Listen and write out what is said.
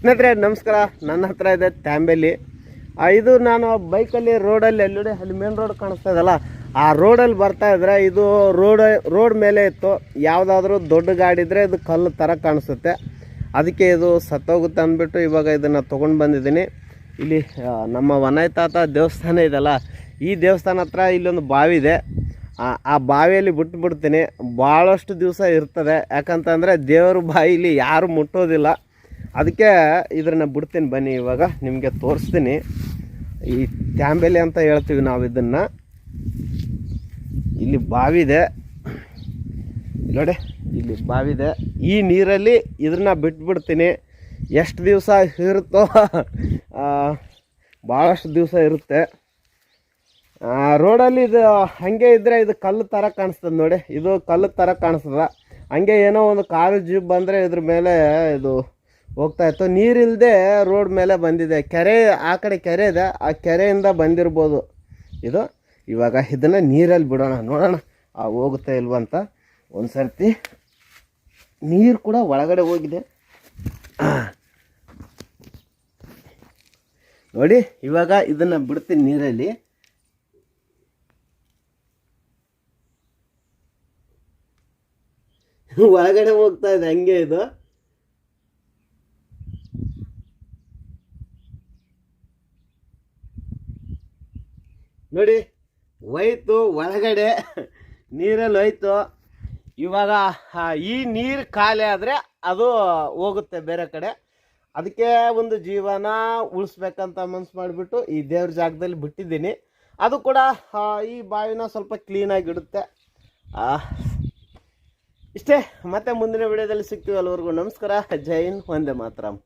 ಸ್ನೇಹಿತರೆ, ನಮಸ್ಕಾರ. ನನ್ನ ಹತ್ರ ಇದೆ ತ್ಯಾಂಬೆಲಿ ಇದು ನಾನು ಬೈಕಲ್ಲಿ ರೋಡಲ್ಲಿ ಎಲ್ಲೆಡೆ ಅಲ್ಲಿ ಮೇನ್ ರೋಡ್ ಕಾಣಿಸ್ತಾ ಇದಲ್ಲ ಆ ರೋಡಲ್ಲಿ ಬರ್ತಾ ಇದ್ರೆ ಇದು ರೋಡ್ ರೋಡ್ ಮೇಲೆ ಇತ್ತು. ಯಾವುದಾದ್ರೂ ದೊಡ್ಡ ಗಾಡಿ ಇದ್ದರೆ ಇದು ಕಲ್ಲು ಥರ ಕಾಣಿಸುತ್ತೆ. ಅದಕ್ಕೆ ಇದು ಸತ್ತೋಗುತ್ತೆ ಅಂದ್ಬಿಟ್ಟು ಇವಾಗ ಇದನ್ನು ತೊಗೊಂಡು ಬಂದಿದ್ದೀನಿ. ಇಲ್ಲಿ ನಮ್ಮ ವನಯ ತಾತ ದೇವಸ್ಥಾನ ಇದೆಲ್ಲ ಈ ದೇವಸ್ಥಾನ ಹತ್ರ ಇಲ್ಲೊಂದು ಬಾವಿ ಇದೆ. ಆ- ಬಾವಿಯಲ್ಲಿ ಬಿಟ್ಬಿಡ್ತೀನಿ ಭಾಳಷ್ಟು ದಿವಸ ಇರ್ತದೆ. ಯಾಕಂತಂದರೆ ದೇವರು ಬಾವಿಲಿ ಯಾರು ಮುಟ್ಟೋದಿಲ್ಲ. ಅದಕ್ಕೆ ಇದನ್ನು ಬಿಡ್ತೀನಿ ಬನ್ನಿ ಇವಾಗ, ನಿಮಗೆ ತೋರಿಸ್ತೀನಿ. ಈ ತ್ಯಾಂಬೆಲೆ ಅಂತ ಹೇಳ್ತೀವಿ ನಾವು ಇದನ್ನು. ಇಲ್ಲಿ ಬಾವಿದೆ ನೋಡಿ, ಇಲ್ಲಿ ಬಾವಿದೆ ಈ ನೀರಲ್ಲಿ ಇದನ್ನ ಬಿಟ್ಬಿಡ್ತೀನಿ. ಎಷ್ಟು ದಿವಸ ಇರುತ್ತೋ ಭಾಳಷ್ಟು ದಿವಸ ಇರುತ್ತೆ. ರೋಡಲ್ಲಿ ಇದು ಹಾಗೆ ಇದ್ದರೆ ಇದು ಕಲ್ಲು ಥರ ಕಾಣಿಸ್ತದೆ ನೋಡಿ. ಇದು ಕಲ್ಲು ಥರ ಕಾಣಿಸ್ತದೆ. ಹಂಗೆ ಏನೋ ಒಂದು ಕಾರು ಜೀಪ್ ಬಂದರೆ ಇದ್ರ ಮೇಲೆ ಇದು ಹೋಗ್ತಾ ಇತ್ತು. ನೀರಿಲ್ಲದೆ ರೋಡ್ ಮೇಲೆ ಬಂದಿದೆ. ಕೆರೆ, ಆ ಕಡೆ ಕೆರೆ ಇದೆ. ಆ ಕೆರೆಯಿಂದ ಬಂದಿರ್ಬೋದು. ಇದು ಇವಾಗ ಇದನ್ನು ನೀರಲ್ಲಿ ಬಿಡೋಣ, ನೋಡೋಣ. ಆ ಹೋಗುತ್ತೆ ಇಲ್ವಂತ ಒಂದು ಸರ್ತಿ ನೀರು ಕೂಡ ಒಳಗಡೆ ಹೋಗಿದೆ. ನೋಡಿ, ಇವಾಗ ಇದನ್ನು ಬಿಡ್ತೀನಿ ನೀರಲ್ಲಿ. ಒಳಗಡೆ ಹೋಗ್ತಾ ಇದೆ. ಹಂಗೆ ಇದು. ನೋಡಿ, ಹೋಯ್ತು, ಒಳಗಡೆ ನೀರಲ್ಲಿ ಹೋಯ್ತು. ಇವಾಗ ಈ ನೀರು ಖಾಲಿ ಆದರೆ ಅದು ಹೋಗುತ್ತೆ ಬೇರೆ ಕಡೆ. ಅದಕ್ಕೆ ಒಂದು ಜೀವನ ಉಳಿಸ್ಬೇಕಂತ ಮನ್ಸು ಮಾಡಿಬಿಟ್ಟು ಈ ದೇವ್ರ ಜಾಗದಲ್ಲಿ ಬಿಟ್ಟಿದ್ದೀನಿ. ಅದು ಕೂಡ ಈ ಬಾವಿನ ಸ್ವಲ್ಪ ಕ್ಲೀನಾಗಿಡುತ್ತೆ ಇಷ್ಟೇ. ಮತ್ತೆ ಮುಂದಿನ ವಿಡಿಯೋದಲ್ಲಿ ಸಿಗ್ತೀವಿ ಅಲ್ಲಿವರೆಗೂ ನಮಸ್ಕಾರ. ಜೈ ಹಿಂದ್. ವಂದೇ ಮಾತರಂ.